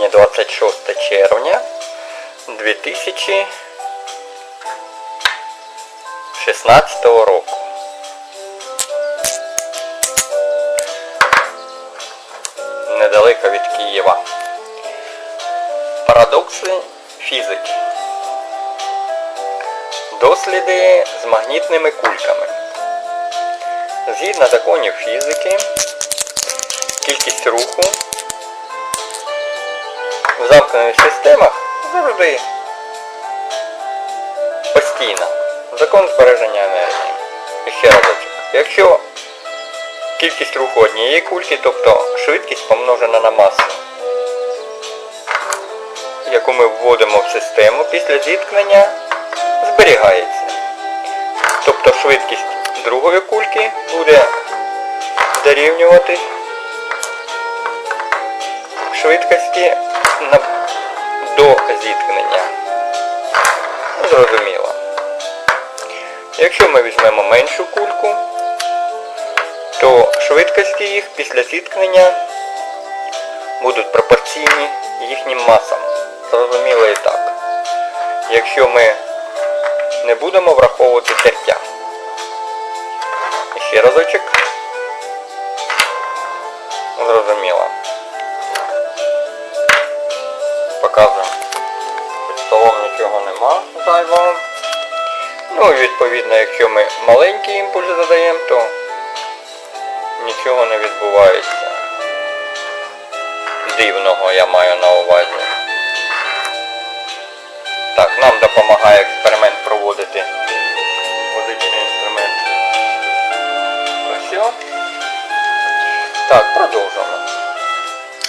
Сьогодні 26 червня 2016 року. Недалеко від Києва. Парадокси фізики. Досліди з магнітними кульками. Згідно законів фізики, кількість руху в замкнених системах завжди постійна. Закон збереження енергії. І ще разочок. Якщо кількість руху однієї кульки, тобто швидкість помножена на масу, яку ми вводимо в систему після зіткнення, зберігається. Тобто швидкість другої кульки буде дорівнювати швидкості до зіткнення. Зрозуміло. Якщо ми візьмемо меншу кульку, то швидкості їх після зіткнення будуть пропорційні їхнім масам. Зрозуміло і так. Якщо ми не будемо враховувати тертя. Ще разочок. Зрозуміло. Нема зайвого. Ну і відповідно, якщо ми маленький імпульс задаємо, то нічого не відбувається. Дивного я маю на увазі. Так, нам допомагає експеримент проводити музичний інструмент. Ось. Так, продовжуємо.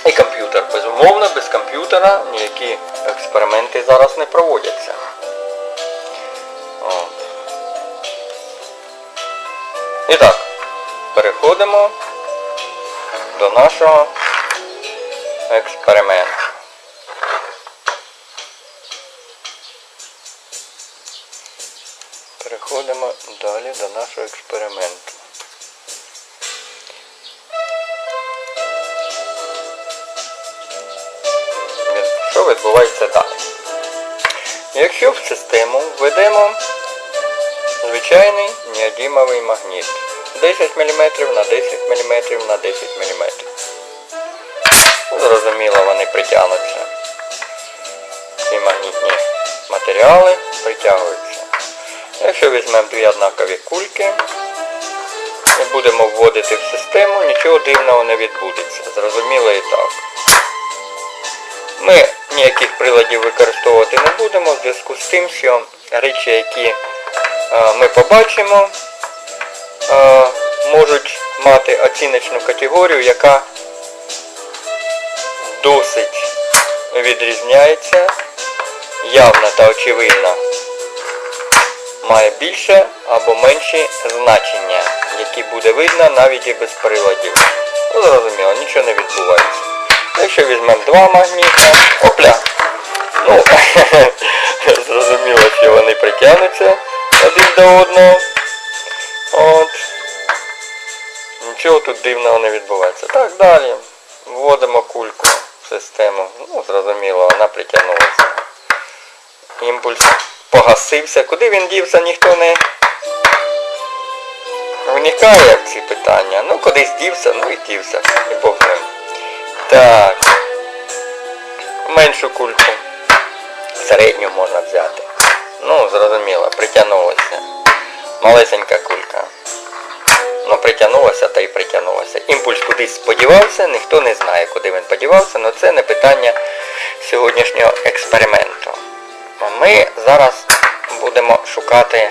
І комп'ютер. Безумовно, без комп'ютера ніякі експерименти зараз не проводяться. І так, переходимо до нашого експерименту. Переходимо далі до нашого експерименту. Що відбувається далі? Якщо в систему введемо звичайний неодімовий магніт 10 мм на 10 мм на 10 мм. Зрозуміло, вони притягнуться. Ці магнітні матеріали притягуються. Якщо візьмемо дві однакові кульки і будемо вводити в систему, нічого дивного не відбудеться. Зрозуміло і так. Ми ніяких приладів використовувати не будемо в зв'язку з тим, що речі, які ми побачимо, е, можуть мати оціночну категорію, яка досить відрізняється, явно та очевидно має більше або менші значення, які буде видно навіть і без приладів. Ну, Зрозуміло, нічого не відбувається. Якщо візьмемо два магніта, опля! Ну, зрозуміло, що вони притягнуться один до одного. От. Нічого тут дивного не відбувається. Так, далі. Вводимо кульку в систему. Ну, зрозуміло, вона притягнулася. Імпульс погасився. Куди він дівся, ніхто не вникає в ці питання. Ну, кудись дівся, ну і дівся. І Бог. Так. Меншу кульку. Середню можна взяти. Ну, зрозуміло, притягнулося. Малесенька кулька. Ну, притягнулося та й притягнулося. Імпульс кудись сподівався, ніхто не знає, куди він подівався, але це не питання сьогоднішнього експерименту. Ми зараз будемо шукати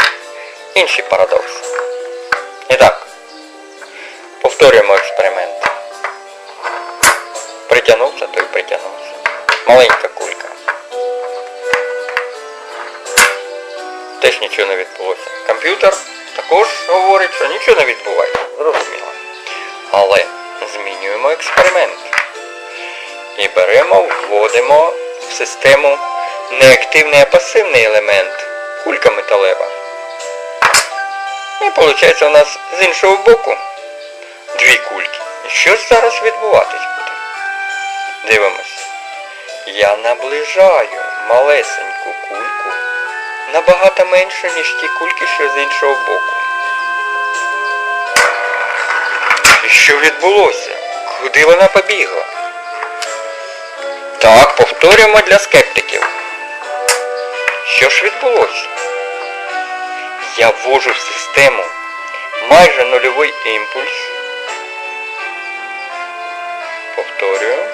інші парадокси. І так, повторюємо експеримент. Притягнувся, то й притягнувся. Маленька кулька. Теж нічого не відбулося. Комп'ютер також говорить, що нічого не відбувається. Зрозуміло. Але змінюємо експеримент. І беремо, вводимо в систему неактивний, а пасивний елемент. Кулька металева. І виходить у нас з іншого боку дві кульки. І що ж зараз відбуватись буде? Дивимось. Я наближаю малесеньку кульку набагато менше, ніж ті кульки, що з іншого боку. Що відбулося? Куди вона побігла? Так, повторюємо для скептиків. Що ж відбулося? Я ввожу в систему майже нульовий імпульс. Повторюю.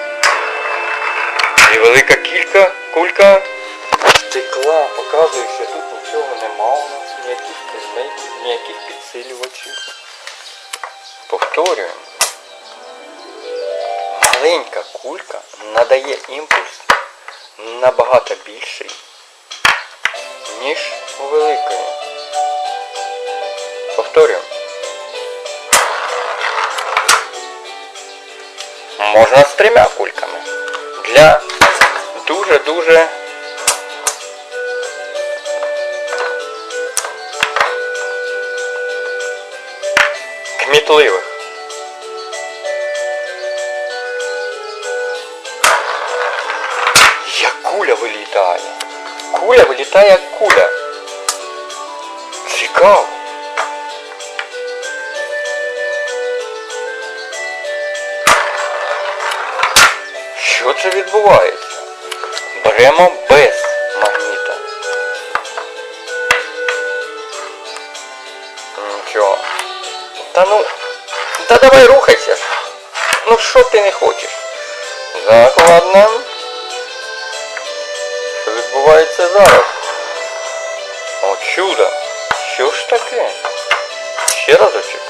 І велика кілька кулька стекла. Показую, що тут нічого нема у нас, ніяких предметів, ніяких підсилювачів. Повторюємо. Маленька кулька надає імпульс набагато більший, ніж у великої. Повторюємо. Можна з трьома кульками. Для дуже-дуже кмітливих. Як куля вилітає. Куля вилітає як куля. Цікаво. Що це відбувається? Беремо без магніта. Та ну. Та давай рухайся. ж. Ну що ти не хочеш? Так, ладно. Що відбувається зараз? О, чудо! Що ж таке? Ще разочок.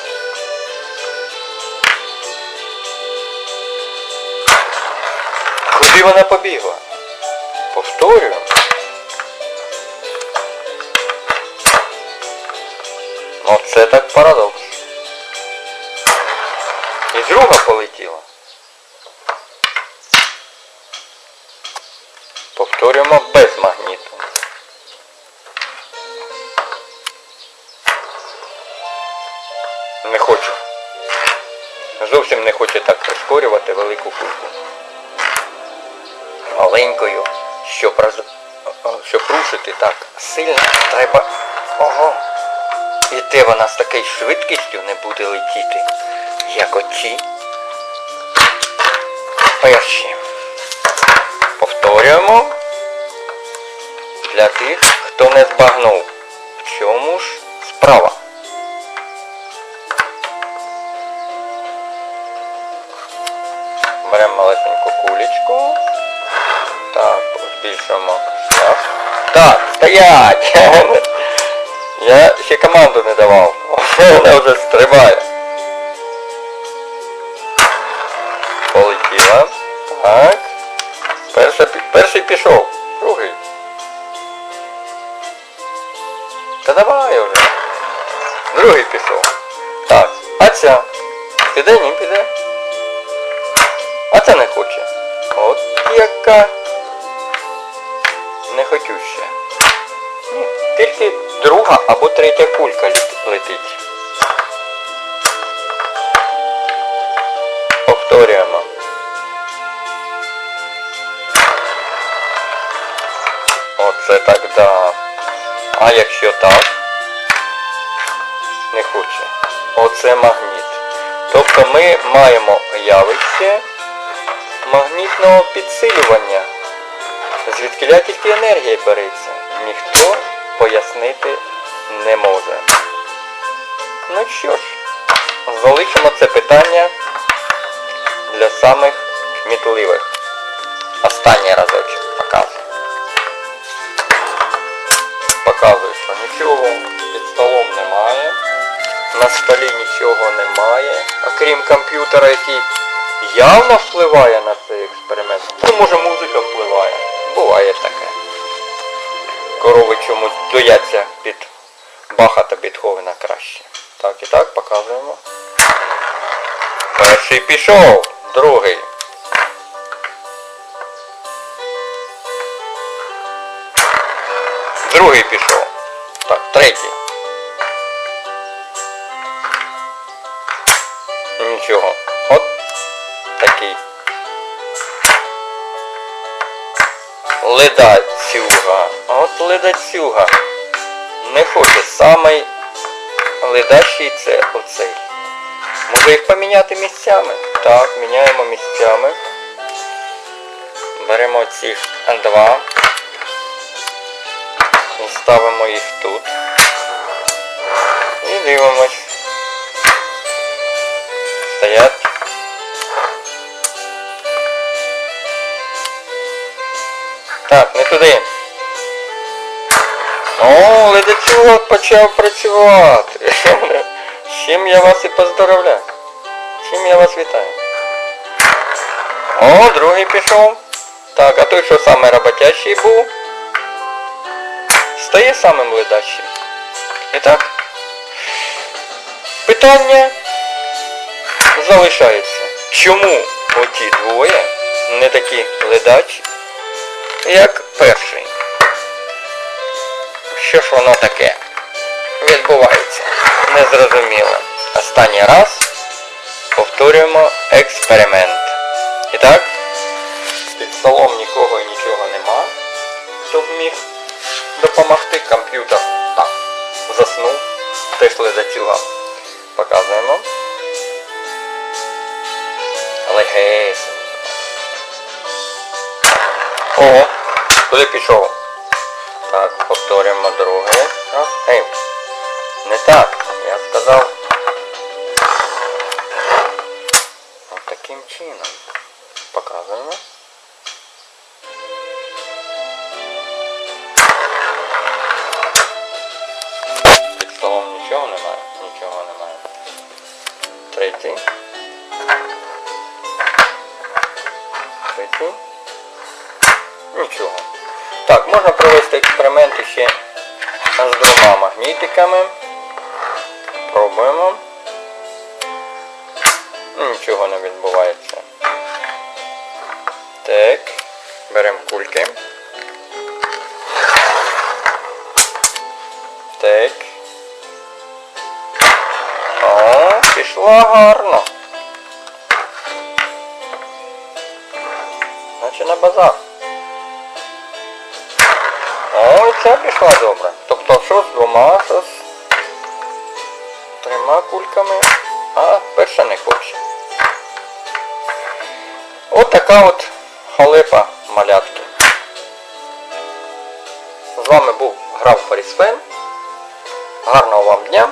Куди вона побігла? Повторюю. Зовсім не хочу так прискорювати велику кульку. Маленькою, щоб, роз... щоб рушити так сильно, треба. Ого. І те вона з такою швидкістю не буде летіти, як оці. Перші. Повторюємо. Для тих, хто не збагнув. В чому ж справа? Беремо малесеньку кулечку. Так, збільшуємо шлях. Так, стоять! Я ще команду не давав. Вона вже стрибає. Полетіла. Так. Перша, перший пішов. Другий. Та давай вже. Другий пішов. Так. А ця? Піде, ні, піде. Це не хоче. От яка нехотюща. Ні, тільки друга або третя кулька летить. Повторюємо. Оце так да. А якщо так? Не хоче. Оце магніт. Тобто ми маємо явище магнітного підсилювання. Звідкиля тільки енергія береться. Ніхто пояснити не може. Ну що ж, залишимо це питання для самих кмітливих. Останній разочок показую. Показую, що нічого під столом немає. На столі нічого немає, окрім комп'ютера, який явно впливає на цей експеримент. Ну, може музика впливає. Буває таке. Корови чомусь дояться під Баха та Бетховена краще. Так і так, показуємо. Перший пішов, другий. Другий пішов. Так, третій. Ледацюга. От ледацюга. Не хоче. Самий ледащий це оцей. Може їх поміняти місцями? Так, міняємо місцями. Беремо цих два і ставимо їх тут. І дивимось. Стоять. Туди. О, ледацюга почав працювати. З чим я вас і поздоровляю. З чим я вас вітаю. О, другий пішов. Так, а той, що саме роботящий був, стає самим ледачим. І так, питання залишається. Чому оті двоє не такі ледачі, як перший? Що ж воно таке відбувається? Незрозуміло. Останній раз повторюємо експеримент. І так, під столом нікого і нічого нема, хто б міг допомогти. Комп'ютер так, заснув, теж ледацюга. Показуємо. Легесенько. О, куди пішов? Так, повторюємо друге. Так. Ей, не так. Я сказав. От таким чином. Показуємо. Можна провести експеримент ще з двома магнітиками. Пробуємо. Нічого не відбувається. Так, беремо кульки. Так. О, пішла гарно. Наче на базар. О, пішло добре. Тобто що з двома, що з трьома кульками, а перша не хоче. От така от халепа малятки. З вами був Граф Фарісфен. Гарного вам дня.